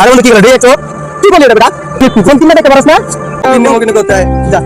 আরে বলে কি করে? দেখছ কি বলি এটা বেটা? তুই ফোন কিনে দেখতে পারছ না? কিনে মকিনে করতে হয় যা।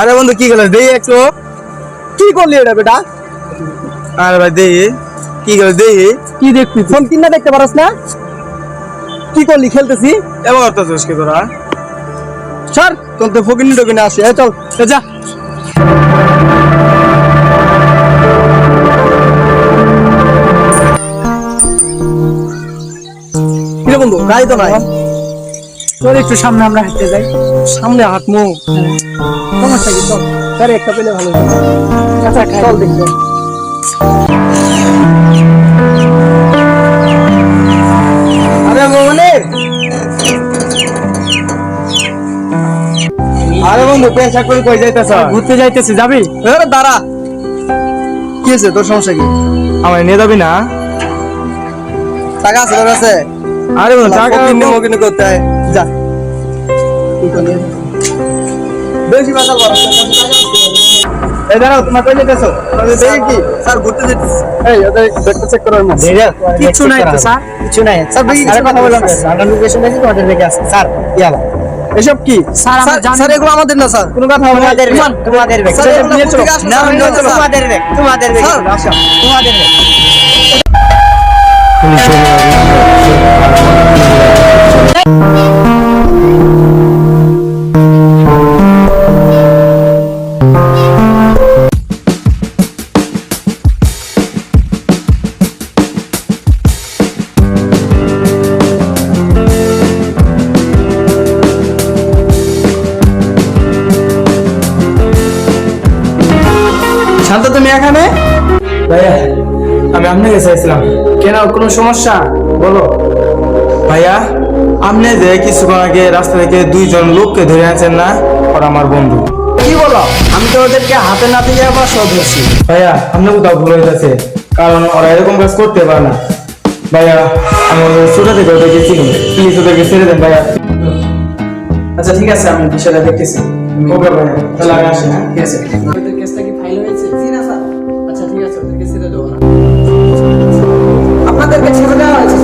আরে বন্ধু কি গেল দেই একটু। কি করলি এটা বেটা? আরে ভাই দেই। কি গেল দেই। কি দেখবি ফোন কিনে দেখতে পারছ না? কি করলি? খেলতেছি? এবার করতেছিস কি তোরা? সর তোর তো ফকিনি টকিনি আসে চল এ যা। বন্ধু গাড়ি তো নাই। তোর একটু সামনে আমরা হাঁটতে যাই। সামনে হাঁটমু সমস্যা কি? চল একটা পেলে ভালো আচ্ছা চল দেখব আরে আরে বন্ধু পেশা করে কই যাইতেছ? ঘুরতে যাইতেছি যাবি? আরে দাঁড়া। কি আছে তোর সমস্যা কি? আমার নিয়ে যাবি না? টাকা আছে তোর কাছে? আরে বন্ধু টাকা ফকিনি মকিনে করতে হয় যা। তো। বেশি বাতাল বড় এই দাঁড়াও তোমার কই যাইতেছ দেখি কি? স্যার ঘুরতে যেতেছি। এই ওদের ব্যাগটা চেক করার মধ্যে কিচ্ছু নাই তো স্যার। কিছু নাই। স্যার দেখি আরে কথা বললাম আমরা লোকেশন দেখি তোমাদের দেখে আসছে স্যার ইয়ালা এসব কি? স্যার আমরা স্যার জানি স্যার এগুলো আমাদের না স্যার। কোনো কথা না। তোমাদের ব্যাগ তোমাদের ব্যাগ স্যার, এগুলো নিয়ে চলো। না নিয়ে চলো। তোমাদের ব্যাগ তোমাদের ব্যাগ স্যার, তোমাদের ব্যাগ এখানে? ভাইয়া আমি আপনাকে চাইছিলাম। কেন কোনো সমস্যা? বলো। ভাইয়া আপনি যে কিছুক্ষণ আগে রাস্তা থেকে দুইজন লোককে ধরে আনছেন না ওরা আমার বন্ধু। কি বলো? আমি তো ওদেরকে হাতে নাতে যাবার সব ধরছি ভাইয়া আপনি কোথাও ভুল হইতেছে কারণ ওরা এরকম কাজ করতে পারে না। ভাইয়া আমি ওদের ছোট থেকে ওদেরকে চিনি প্লিজ ওদেরকে ছেড়ে দেন ভাইয়া। আচ্ছা ঠিক আছে আমি বিষয়টা দেখতেছি। ওকে ভাইয়া। তাহলে আমি আসি হ্যাঁ? ঠিক আছে। আছে ওদেরকে ছেড়ে দেবো না আপনাদেরকে ছেড়ে দেওয়া হয়েছে।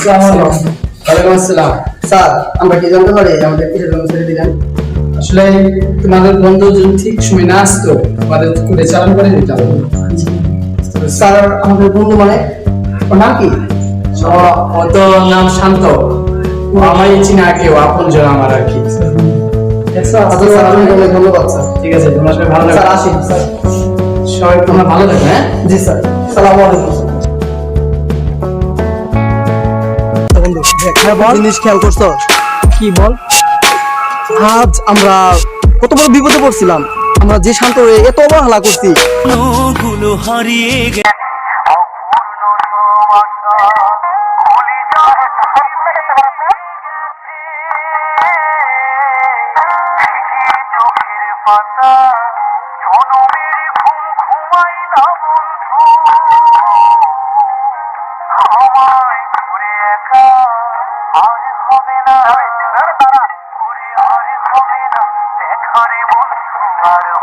ওয়ালাইকুম আসসালাম। স্যার আমরা কি জানতে পারি আমাদের কিসের জন্য ছেড়ে দিলেন? আসলে তোমাদের বন্ধু যদি ঠিক সময় না আসতো তোমাদের করে চালান করে দিতাম। স্যার আমাদের বন্ধু মানে ওর নাম কি? ও- ও তো নাম শান্ত। আমারই চিনা কেউ আপন জন আমার আর কি। আচ্ছা স্যার আপনাকে অনেক ধন্যবাদ স্যার। ঠিক আছে তোমার সবাই ভালো স্যার আসি স্যার। সবাই তোমরা ভালো থাকবে হ্যাঁ? জি স্যার। সালামু আলাইকুম স্যার। বন্ধু দেখ, জিনিস খেয়াল করছ? কি বল? আজ আমরা কত বড় বিপদে পড়ছিলাম। আমরা যে শান্ত এত অবহেলা করছি। গুলো হারিয়ে বন্ধু